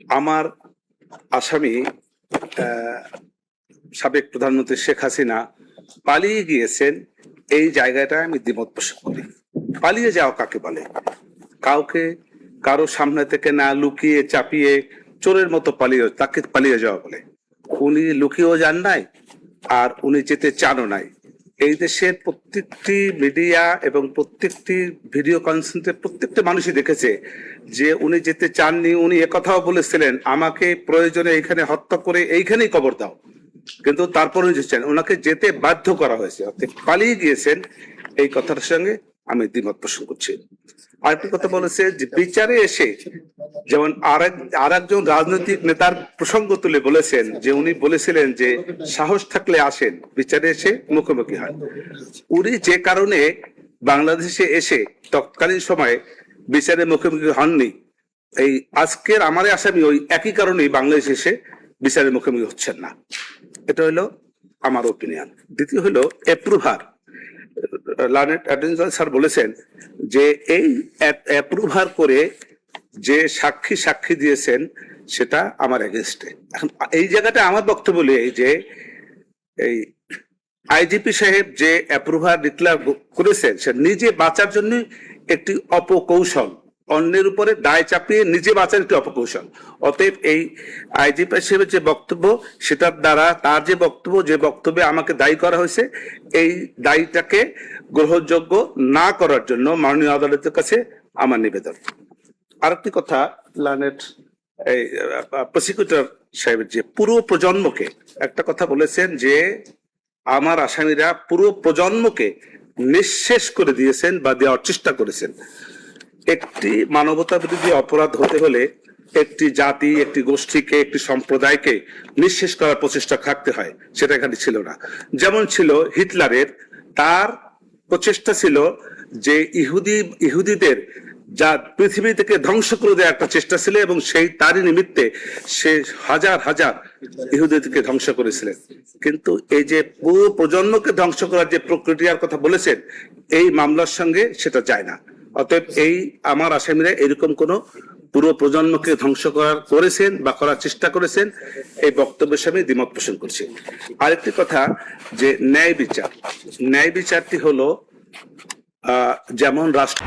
আমার আসামি সাবেক প্রধানমন্ত্রী শেখ হাসিনা পালিয়ে গিয়েছেন এই জায়গাটা আমি দ্বিমত পোষণ করি। পালিয়ে যাওয়া কাকে বলে? কাউকে, কারও সামনে থেকে না লুকিয়ে চাপিয়ে চোরের মতো পালিয়ে, তাকে পালিয়ে যাওয়া বলে। উনি লুকিয়েও যান নাই, আর উনি যেতে চানও নাই। এই দেশের প্রত্যেকটি মিডিয়া এবং প্রত্যেকটি ভিডিও কনসেন্টে প্রত্যেকটি মানুষই দেখেছে যে উনি যেতে চাননি, উনি একথাও বলেছিলেন, আমাকে প্রয়োজনে এখানে হত্যা করে এইখানেই কবর দাও। কিন্তু তারপরে যেছেন ওনাকে যেতে বাধ্য করা হয়েছে, অর্থাৎ পালিয়ে গিয়েছেন। এই কথার সঙ্গে আমি দ্বিমত পোষণ করছি। আরেকটি কথা বলেছে যে বিচারে এসে যেমন আর একজন রাজনৈতিক নেতার প্রসঙ্গ তুলে বলেছেন যে উনি বলেছিলেন যে সাহস থাকলে আসেন, বিচারে এসে মুখোমুখি হন। উনি যে কারণে বাংলাদেশে এসে তৎকালীন সময়ে বিচারে মুখোমুখি হননি, এই আজকের আমারে আসামি ওই একই কারণেই বাংলাদেশে এসে বিচারের মুখোমুখি হচ্ছেন না। এটা হলো আমার ওপিনিয়ন দ্বিতীয় হলো অ্যাপ্রুভার লার্নেট অ্যাডভেঞ্চার স্যার বলেছেন যে এই অ্যাপ্রুভার করে যে সাক্ষী সাক্ষী দিয়েছেন সেটা আমার এগেনস্টে এখন এই জায়গাটা আমার বক্তব্য এই যে, এই আইজিপি সাহেব যে অ্যাপ্রুভার ডিক্লেয়ার করেছেন, সে নিজে বাঁচার জন্য একটি অপকৌশল, অন্যের উপরে দায় চাপিয়ে নিজে বাঁচার একটি অপকৌশল। অতএব এই আইজিপি সাহেবের যে বক্তব্য, সেটার দ্বারা তার যে বক্তব্য, যে বক্তব্যে আমাকে দায়ী করা হয়েছে, এই দায়ীটাকে গ্রহণযোগ্য না করার জন্য মাননীয় আদালতের কাছে আমার নিবেদন। আরেকটি কথা লানেট, এই প্রসিকিউটর সাহেবের যে পুরো প্রজন্মকে একটা কথা বলেছেন যে আমার আসামিরা পুরো প্রজন্মকে নিঃশেষ করে দিয়েছেন বা দেওয়ার চেষ্টা করেছেন। একটি মানবতা বিরোধী অপরাধ হতে হলে একটি জাতি, একটি গোষ্ঠীকে, একটি সম্প্রদায়কে নিঃশেষ করার প্রচেষ্টা থাকতে হয়, সেটা এখানে ছিল না। যেমন ছিল হিটলারের, তার প্রচেষ্টা ছিল যে ইহুদি, ইহুদিদের যা পৃথিবী থেকে ধ্বংস করে দেওয়ার একটা চেষ্টা ছিল এবং সেই তারই নিমিত্তে সে হাজার হাজার ইহুদিদেরকে ধ্বংস করেছিলেন। কিন্তু এই যে পুরো প্রজন্মকে ধ্বংস করার যে প্রক্রিয়ার কথা বলেছেন, এই মামলার সঙ্গে সেটা যায় না। অতএব এই আমার আসামিরা এরকম কোন পুরো প্রজন্মকে ধ্বংস করার করেছেন বা করার চেষ্টা করেছেন, এই বক্তব্যের সামনে দ্বিমত পোষণ করছি। আরেকটি কথা যে ন্যায় বিচার। ন্যায় বিচারটি হলো যেমন রাষ্ট্র